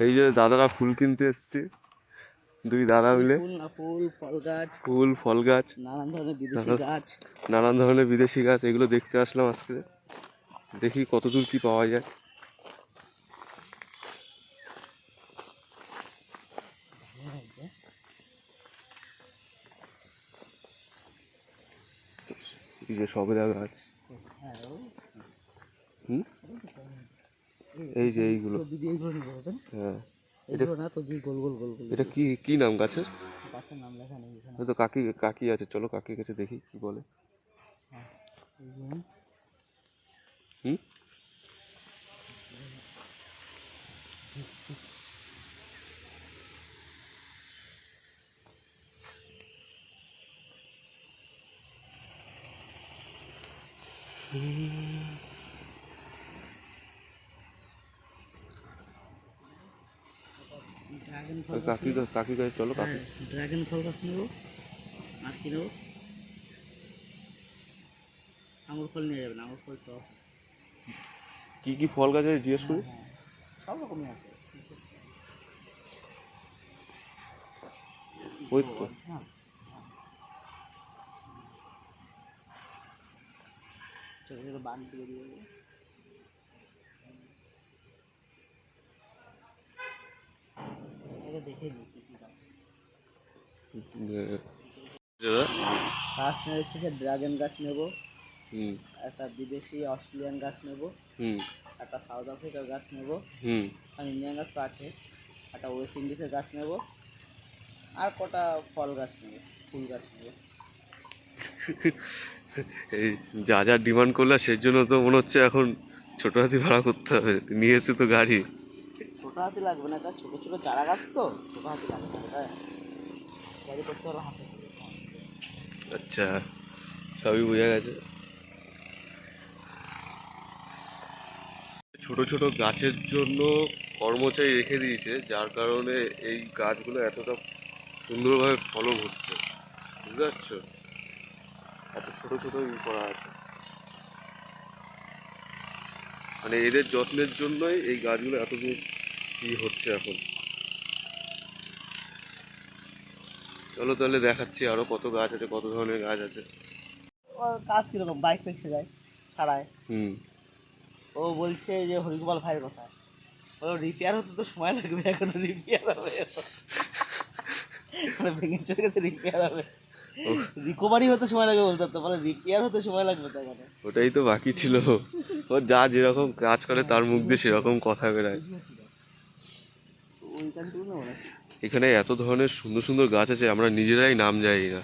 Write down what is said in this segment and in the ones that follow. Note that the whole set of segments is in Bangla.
এই যে দাদারা ফুল কিনতে এসছে। দুই দাদা মিলে। ফুল ফল গাছ। ফুল ফল গাছ। নানান ধরনের বিদেশি গাছ। নানান ধরনের বিদেশি গাছ এগুলো দেখতে আসলাম আজকে। দেখি কতদূর কি পাওয়া যায়। এই যে সবেদা গাছ। হ্যাঁ হুম? এই যে এইগুলো। তো হ্যাঁ এইগুলো না তো গোল গোল গোল গোল এটা কি কি নাম গাছের? গাছের নাম লেখা হয়তো কাকি কাকি আছে। চলো কাকির কাছে দেখি কি বলে। হুম। ফল কাকি কাকি চলো কাকি। হ্যাঁ ড্রাগন ফল গাছ নেব। আর কি নেব? আঙুর ফল নিয়ে যাবেন আঙুর ফল তো। কি কি ফল গাছ আছে জিজ্ঞেস করি হ্যাঁ সব রকমই আছে। ওই তো। হ্যাঁ বান দিয়ে দিয়ে ফার্স্ট হচ্ছে যে ড্রাগন গাছ নেব হুম। একটা বিদেশি অস্ট্রেলিয়ান গাছ নেব হুম। একটা সাউথ আফ্রিকার গাছ নেব হুম। আর ইন্ডিয়ান গাছ তো আছে একটা ওয়েস্ট ইন্ডিজের গাছ নেব আর কটা ফল গাছ নেব ফুল গাছ নেব। এই যা যা ডিমান্ড করলে সেই জন্য তো মনে হচ্ছে এখন ছোট হাতি ভাড়া করতে হবে নিয়ে এসে তো গাড়ি। ছোটো হাতি লাগবে না? এটা ছোটো ছোটো চারা গাছ তো ছোটো হাতি লাগবে না? এটা ক্যারি করতে হবে হাতে আচ্ছা সবই বোঝা গেছে। ছোট ছোট গাছের জন্য কর্মচারী রেখে দিয়েছে, যার কারণে এই গাছগুলো এতটা সুন্দরভাবে ফলন হচ্ছে। বুঝতে পারছ? এত ছোট ছোট ই করা আছে। মানে এদের যত্নের জন্যই এই গাছগুলো এত দূর ই হচ্ছে এখন? চলো তাহলে দেখাচ্ছি আরও কত গাছ আছে কত ধরনের গাছ আছে। কাজ কীরকম? বাইক ফেসে যায় ছাড়ায় হুম। ও বলছে যে হরিগোপাল ভাইয়ের কথা ও রিপেয়ার হতে তো সময় লাগবে এখনও রিপেয়ার হবে। ভেঙে চলে গেছে রিপেয়ার হবে। রিকভারি হতে সময় লাগবে বলতে তো মানে রিপেয়ার হতে সময় লাগবে তো এখানে। ওটাই তো বাকি ছিল। ও যা যেরকম কাজ করে তার মুখ দিয়ে সেরকম কথা বেরায়। এখানে এত ধরনের সুন্দর সুন্দর গাছ আছে আমরা নিজেরাই নাম জানি না।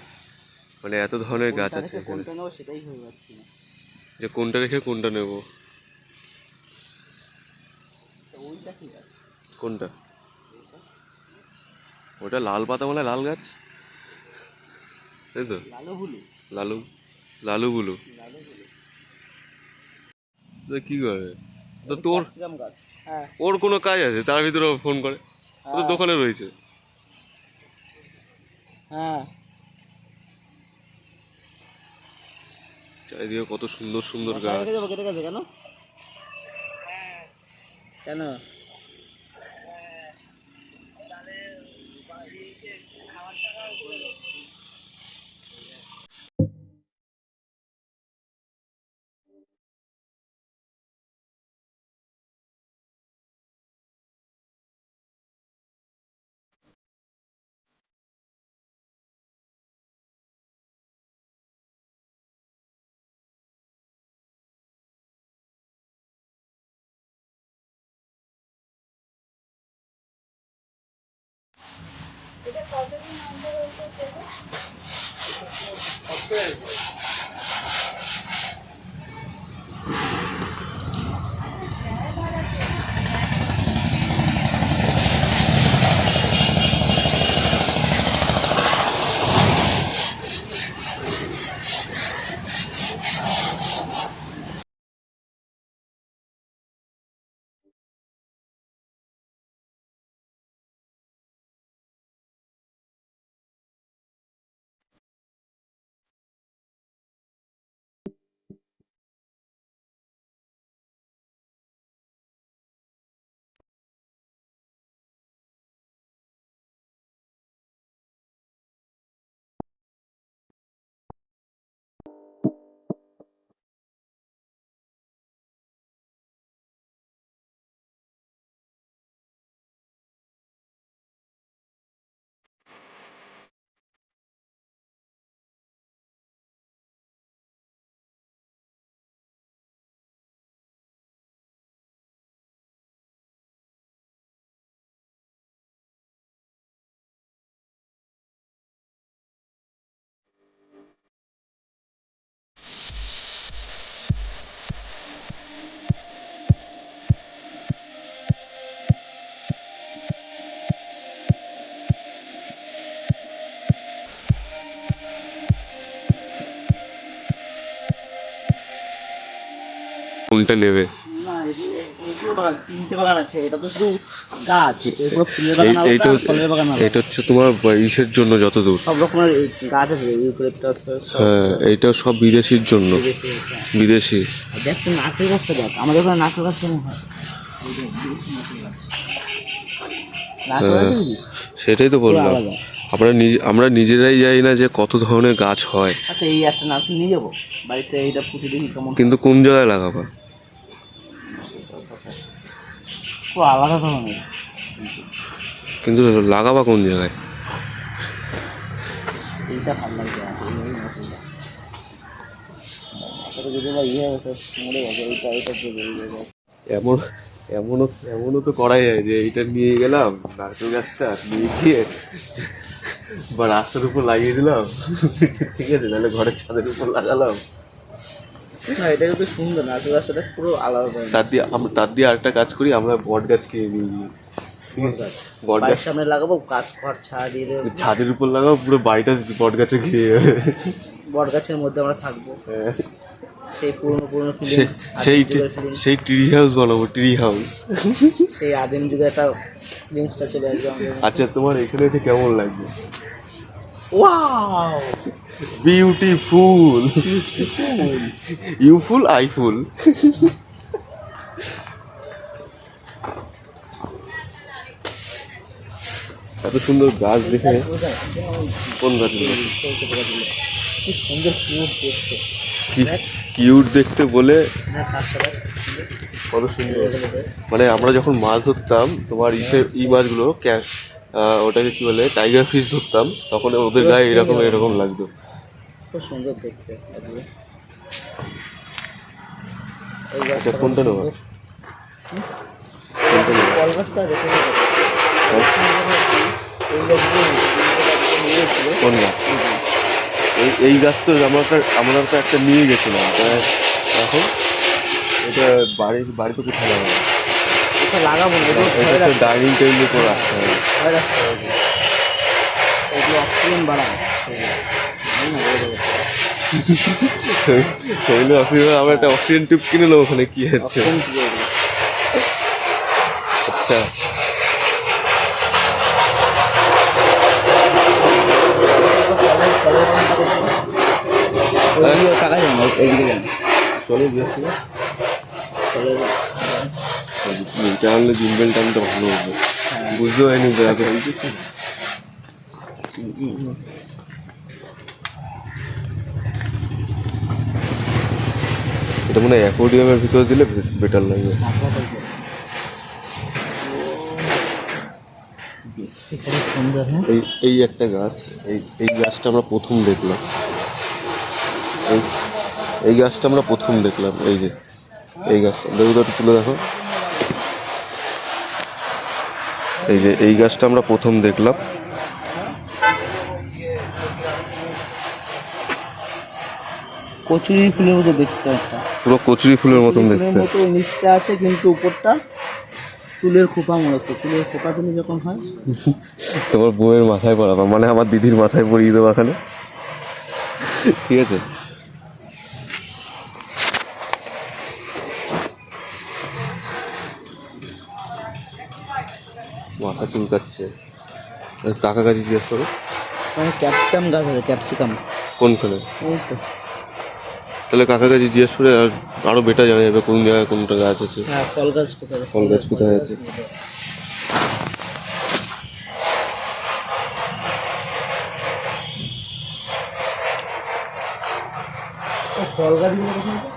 মানে এত ধরনের গাছ আছে এখানে। যে কোনটা রেখে কোনটা নেব? কোনটা? ওটা লাল পাতা মানে লাল গাছ? তাই তো? লালো লালু গুলো কি করে? তো তোর হ্যাঁ। ওর কোনো কাজ আছে? তার ভিতরে ফোন করে। তো দোকানে রয়েছে। হ্যাঁ। চারিদিকে কত সুন্দর সুন্দর গেছে কেন? কেন? কতদিন অন্তর অন্তর দেবো বাগান নেবে এটা হচ্ছে তোমার ইসের জন্য যত দূর হ্যাঁ এইটা সব বিদেশির জন্য। বিদেশি নারকেল গাছটা দেখ আমাদের ওখানে নারকেল গাছ কেমন হয়? সেটাই তো বললাম। আমরা নিজে আমরা নিজেরাই জানি না যে কত ধরনের গাছ হয়। আচ্ছা এই একটা নারকেল নিয়ে যাব বাড়িতে কেমন কিন্তু কোন জায়গায় লাগাবা? খুব আলাদা ধরনের কিন্তু লাগাবা কোন জায়গায় এইটা ভালো লাগছে আমার, এই- এই নারকেলটা। মাথাটা যদি বা ইয়ে এইটা- এইটা। এমন এমনও এমনও তো করাই যায় যে এটা নিয়ে গেলাম নারকেল গাছটা নিয়ে গিয়ে বা রাস্তার উপর লাগিয়ে দিলাম ঠিক আছে নাহলে ঘরের ছাদের উপর লাগালাম না এটা কিন্তু সুন্দর নারকেল গাছটা দেখ পুরো আলাদা তার দিয়ে আমরা তার দিয়ে আরেকটা কাজ করি আমরা বট গাছ কিনে নিয়ে গিয়ে বট গাছ। সামনে লাগাবো গাছ খড় ছাড়া দিয়ে দেবো। ছাদের উপর লাগাও পুরো বাড়িটা বট গাছে ঘিরে যাবে। বট গাছের মধ্যে আমরা থাকব। হ্যাঁ। সেই পুরনো পুরনো সেই সেই ট্রি হাউস বানাবো ট্রি হাউস। সেই আদিম যুগে একটা ফিলিংসটা চলে আসবে আচ্ছা তোমার এখানে এসে কেমন লাগবে? ওয়াও! বিউটিফুল ইউফুল আইফুল এত সুন্দর গাছ দেখে কোন গাছ কিউট দেখতে কিউট দেখতে বলে কত সুন্দর। মানে আমরা যখন মাছ ধরতাম, তোমার ইসে ই মাছগুলো ওটাকে কি বলে টাইগার ফিশ ধরতাম, তখন ওদের গায়ে এরকম এরকম লাগতো। খুব সুন্দর দেখতে আচ্ছা কোনটা নেব কল গাছটা দেখে। এই কোন গাছ এই এই গাছ তো আমরা আমরা তো একটা নিয়ে গেছিলাম। এখন এটা বাড়ি বাড়িতে কোথায় লাগাবো? এটা লাগাবো এটা ডাইনিং টেবিল উপর রাখতে হবে। এগুলো অক্সিজেন বাড়ায় অক্সিজেন আমরা একটা অক্সিজেন টিউব কিনে নেব ওখানে কি হচ্ছে? করবে? আচ্ছা। ওইদিকে তাকাই যান, ওই- ওইদিকে যান। চলো এটা আনলে জিম্বেল টাইমটা ভালো হবে। বুঝতে পারিনি এটা মনে হয় অ্যাকোডিয়ামের ভিতরে দিলে বেটার লাগবে। এই এই একটা গাছ, এই এই গাছটা আমরা প্রথম দেখলাম। এই এই গাছটা আমরা প্রথম দেখলাম, এই যে, এই গাছটা। তো তুলে দেখো। এই যে, এই গাছটা আমরা প্রথম দেখলাম। কচুরি ফুলের মতো দেখতে একটা। পুরো কচুরি ফুলের মতন দেখতে। মতো নিচটা আছে কিন্তু উপরটা চুলের খোপা মনে হচ্ছে। চুলের খোপা তুমি যখন হয়। তোমার বউয়ের মাথায় পড়াবো মানে আমার দিদির মাথায় পরিয়ে দেবো এখানে। ঠিক আছে। মাথা চুলকাচ্ছে। কাকা কাছে জিজ্ঞেস করো। মানে ক্যাপসিকাম গাছ আছে ক্যাপসিকাম। কোনখানে? ওই তো। তাহলে কাকা কাছে জিজ্ঞেস করে আর আরও বেটার জানা যাবে কোন জায়গায় কোনটা গাছ আছে। হ্যাঁ ফল গাছ কোথায়? ফল গাছ কোথায় আছে? ফল গাছগুলো কোথায় আছে?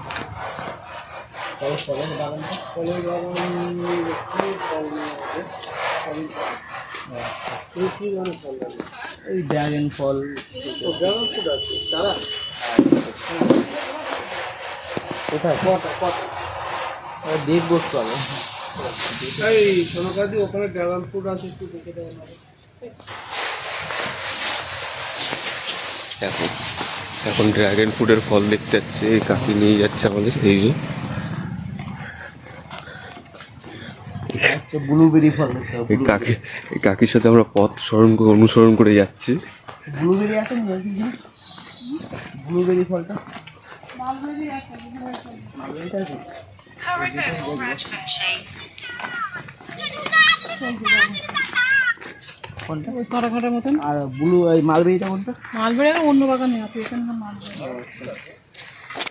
ফল ফল ওই ড্রাগন ফল। ড্রাগন ফ্রুট আছে চারা? কোথায়? ওখানে ড্রাগন ফ্রুট আছে একটু দেখে দেবেন এখন এখন ড্রাগন ফ্রুটের ফল দেখতে যাচ্ছে এই কাকি নিয়ে যাচ্ছে আমাদের এই যে। ব্লুবেরি ফল এই কাকি এই কাকির সাথে আমরা পথ স্মরণ করে অনুসরণ করে যাচ্ছি। ব্লুবেরি আছে না ব্লুবেরি ফলটা? মালবেরিটা আছে কোনটা ওই কাটাখাটার মতন। আর ব্লু এই মালবেরিটা কোনটা? মালবেড়ি আর অন্য বাগানে আছে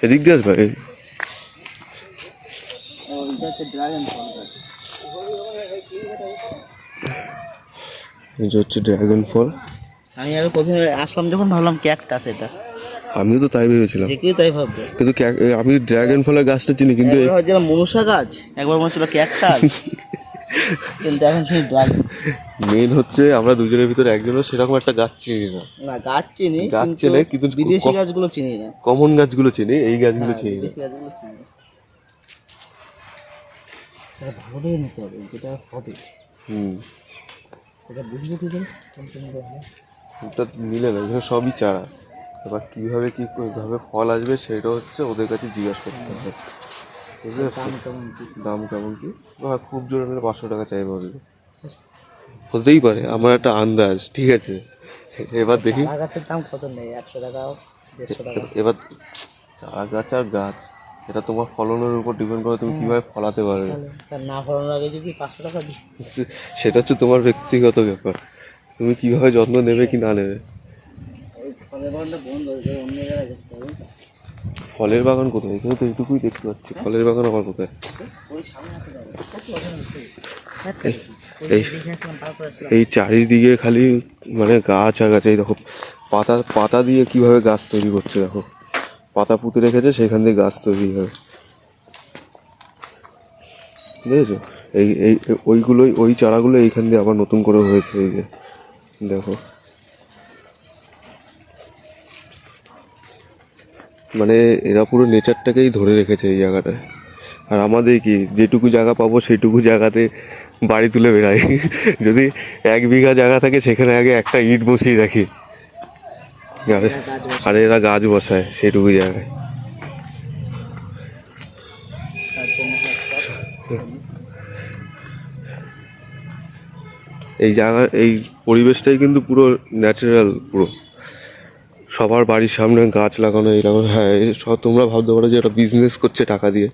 এদিক দিয়ে আসবে ওইটা হচ্ছে ড্রাগন ফল গাছ এই যে হচ্ছে ড্রাগন ফল। আমি আগে প্রথমে আসলাম যখন ভাবলাম ক্যাকটাস এটা। আমিও তো তাই ভেবেছিলাম। যে কেউ তাই ভাববে। কিন্তু ক্যা- আমি ড্রাগন ফলের গাছটা চিনি কিন্তু এই- একবার ভাবছিলাম মনুষা গাছ? একবার মনে হচ্ছিল ক্যাকটাস। কিন্তু এখন শুনি ড্রাগন। মেন হচ্ছে আমরা দুজনের ভিতরে একজনও সেরকম একটা গাছ চিনি না। না গাছ চিনি গাছ কিন্তু চেনে, কিন্তু বিদেশি ক- গাছগুলো চিনি না। কমন গাছগুলো চিনি এই গাছগুলো চিনি না। বিদেশি গাছগুলো চিনি না। এটা ভালো করে নিতে হবে যেটা হবে। হুম। এটা বুঝব কি করে? মিলে না এখানে সবই চারা। এবার কীভাবে কী ভাবে ফল আসবে সেটা হচ্ছে ওদের কাছে জিজ্ঞাসা করতে হবে। বুঝতে দাম কেমন কি? দাম কেমন কি? বা খুব জোরে হলে পাঁচশো টাকা চাইবে ওদের হতেই পারে আমার একটা আন্দাজ ঠিক আছে। এবার দেখি। গাছের দাম কত নেই? একশো টাকা এবার চারা গাছ আর গাছ এটা তোমার ফলনের উপর ডিপেন্ড করে তুমি কীভাবে ফলাতে পারবে। না ফলানোর আগে যদি পাঁচশো টাকা সেটা হচ্ছে তোমার ব্যক্তিগত ব্যাপার। তুমি কীভাবে যত্ন নেবে কি না নেবে। ফলের বাগান কোথায়? এখানে তো এইটুকুই দেখতে পাচ্ছি। ফলের বাগান আবার কোথায়? এই চারিদিকে খালি মানে গাছ আর গাছ। এই দেখো পাতা পাতা দিয়ে কীভাবে গাছ তৈরি করছে দেখো। পাতা পুঁতে রেখেছে সেখান দিয়ে গাছ তৈরি হয়। বুঝেছ? এই এই ওইগুলোই ওই চারাগুলো এইখান দিয়ে আবার নতুন করে হয়েছে এই যে। দেখো। মানে এরা পুরো নেচারটাকেই ধরে রেখেছে এই জায়গাটায়। আর আমাদের কি, যেটুকু জায়গা পাবো সেটুকু জায়গাতে বাড়ি তুলে বেড়াই। যদি এক বিঘা জায়গা থাকে, সেখানে আগে একটা ইট বসিয়ে রাখি। আর আর এরা গাছ বসায় সেটুকু জায়গায়। এই জায়গা এই পরিবেশটাই কিন্তু পুরো ন্যাচারাল পুরো। সবার বাড়ির সামনে গাছ লাগানো এইরকম হ্যাঁ সব তোমরা ভাবতে পারো যে এটা বিজনেস করছে টাকা দিয়ে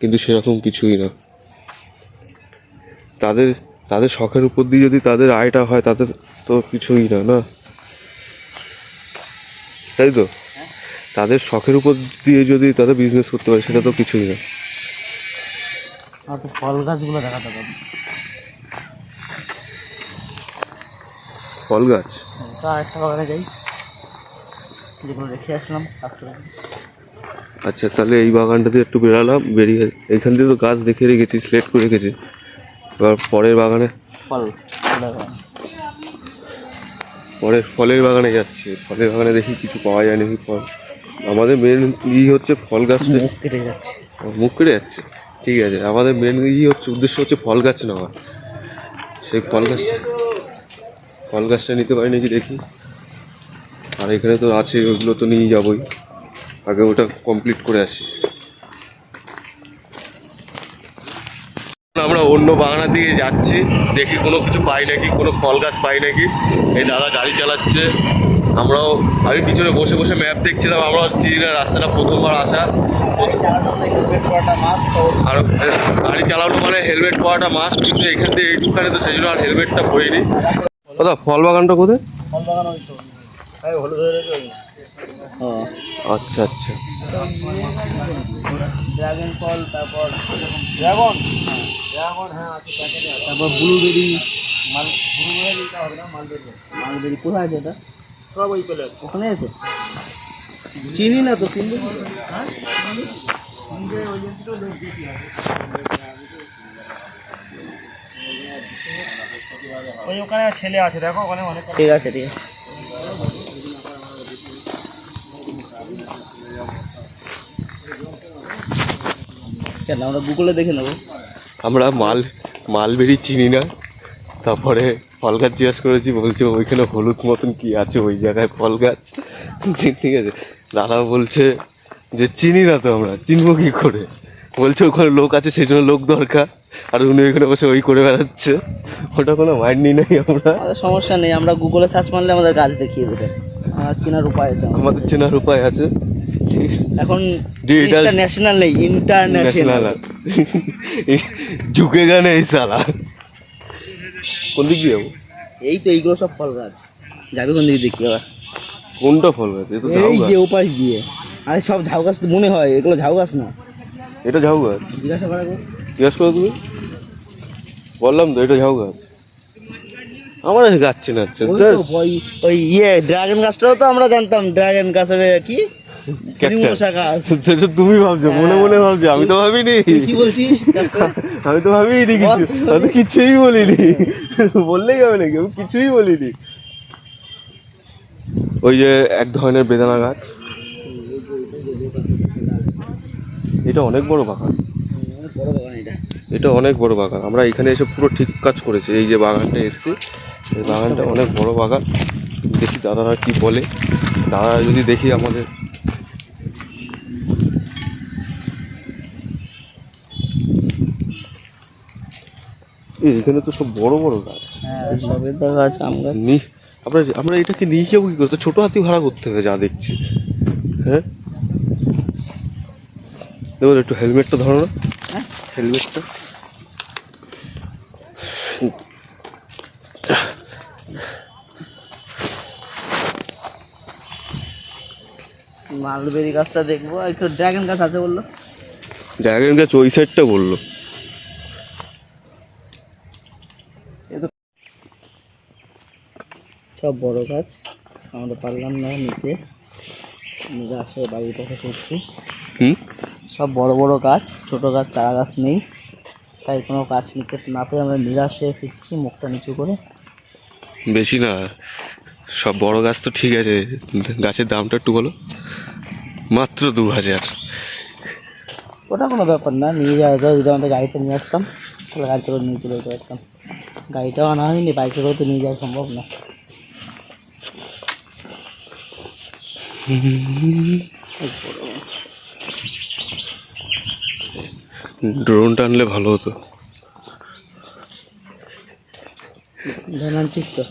কিন্তু সেরকম কিছুই না। তাদের তাদের শখের উপর দিয়ে যদি তাদের আয়টা হয় তাদের তো কিছুই না না? তাই তো? তাদের শখের উপর দিয়ে যদি তাদের বিজনেস করতে পারে সেটা তো কিছুই না। ফল গাছগুলো দেখাতে পারি। ফল গাছ? তা একটা বাগানে যাই। যেগুলো রেখে আসলাম আচ্ছা তাহলে এই বাগানটা দিয়ে একটু বেরালাম বেরিয়ে এইখান দিয়ে তো গাছ দেখে রেখেছি সিলেক্ট করে রেখেছি। এবার পরের বাগানে? পরের ফলের বাগানে যাচ্ছি। ফলের বাগানে দেখি কিছু পাওয়া যায় নাকি ফল। আমাদের মেন ই হচ্ছে ফল মুখ কেটে যাচ্ছে। মুখ কেটে যাচ্ছে? ঠিক আছে আমাদের মেন ই হচ্ছে উদ্দেশ্য হচ্ছে ফল গাছ নেওয়া। সেই ফল গাছটা ফল গাছটা নিতে পারি নাকি দেখি? আর এখানে তো আছে ওইগুলো তো নিয়ে যাবোই। আগে ওটা কমপ্লিট করে আসি। আমরা অন্য বাগানের দিকে যাচ্ছি দেখি কোনো কিছু পাই নাকি কোনো ফল গাছ পাই নাকি। এই দাদা গাড়ি চালাচ্ছে আমরাও আমি পিছনে বসে বসে ম্যাপ দেখছিলাম আমরা চিনি না রাস্তাটা প্রথমবার আসা। আর গাড়ি চালানো মানে হেলমেট পরাটা মাস্ট কিন্তু এখান থেকে এইটুখানে তো সেই জন্য আর হেলমেটটা পরিনি। দাদা ফল বাগানটা কোথায়? ফল বাগান আচ্ছা আচ্ছা। ড্রাগন ফল তারপর ড্রাগন ড্রাগন হ্যাঁ আছে তারপর ব্লুবেরি মাল ব্লুবেরিটা হবে না মালবেরি মালবেরি কোথায় আছে এটা? সব ওই পেলে ওখানে আছে? চিনি না তো চিনবো কি করে? হ্যাঁ ওই ওখানে ছেলে আছে দেখো ওখানে অনেক ঠিক আছে ঠিক আছে। কেন? আমরা গুগলে দেখে নেব। আমরা মাল মালবেরি চিনি না তারপরে ফল গাছ জিজ্ঞাসা করেছি বলছে ওইখানে হলুদ মতন কি আছে ওই জায়গায় ফল গাছ? ঠিক আছে। দাদা বলছে যে চিনি না তো আমরা চিনবো কি করে? বলছে ওখানে লোক আছে সেই জন্য লোক দরকার। আর উনি ওইখানে বসে ওই করে বেড়াচ্ছে। ওটা কোনো মাইন্ডই নাই আমরা। সমস্যা নেই আমরা গুগলে সার্চ মারলে আমাদের গাছ দেখিয়ে দেবে। আর চেনার উপায় আছে আমাদের। চেনার উপায় আছে। এখন Digital- ন্যাশনাল নেই ইন্টারন্যাশনাল ন্যাশনাল ঝুঁকে গানে এই সালা কোন দিক দিয়ে যাব? এই তো এইগুলো সব ফল গাছ। যাবে কোন দিকে দেখি আবার। কোনটা ফল গাছ? এটা এই গাছ। যে ওপাশ দিয়ে। আরে সব ঝাউ গাছ তো মনে হয় এগুলো ঝাউ গাছ না। এটা ঝাউ গাছ। জিজ্ঞাসা করা। জিজ্ঞাস করো তুমি। বললাম তো এটা ঝাউ গাছ। আমার গাছ চেনাচ্ছে ওই ইয়ে ড্রাগন গাছটাও তো আমরা জানতাম। ড্রাগন গাছের কি? সেটা তুমি ভাবছ মনে মনে ভাবছ আমি তো ভাবিনি। কি বলছিস? আমি তো ভাবিনি কিছু আমি তো কিছুই বলিনি। বললেই হবে নাকি আমি কিছুই বলিনি। ওই যে এক ধরনের বেদানা গাছ। এটা অনেক বড় বাগান। বড় এটা অনেক বড় বাগান। আমরা এখানে এসে পুরো ঠিক কাজ করেছি। এই যে বাগানটা এসছে এই বাগানটা অনেক বড় বাগান। দেখি দাদারা কি বলে। দাদা যদি দেখি আমাদের এখানে তো সব বড় বড় গাছ। হ্যাঁ সবের তো গাছ আম গাছ। নি আমরা আমরা এটাকে নিয়ে যাব কি করতে ছোট হাতি ভাড়া করতে হবে যা দেখছি। হ্যাঁ? এবার একটু হেলমেটটা ধরো না। হ্যাঁ? হেলমেটটা। মালবেরি গাছটা দেখব। একটু ড্রাগন গাছ আছে বলল। ড্রাগন গাছ ওই সাইডটা বলল। সব বড় গাছ। আমরা পারলাম না নিতে। নিয়ে আসে বাড়ির পাশে করছি হুম? সব বড় বড় গাছ ছোট গাছ চারা গাছ নেই। তাই কোনো গাছ নিতে না পেরে আমরা নিরাশে ফিরছি মুখটা নিচু করে। বেশি না। সব বড় গাছ তো ঠিক আছে। গাছের দামটা একটু বলো। মাত্র দু হাজার। ওটা কোনো ব্যাপার না। নিয়ে যাওয়া যায়। যদি আমাদের গাড়িতে নিয়ে আসতাম তাহলে গাড়িতে করে নিয়ে চলে যেতে পারতাম গাড়িটাও আনা হয়নি বাইকে করে তো নিয়ে যাওয়া সম্ভব না। ড্রোনটা টানলে ভালো হতো। আনছিস তো?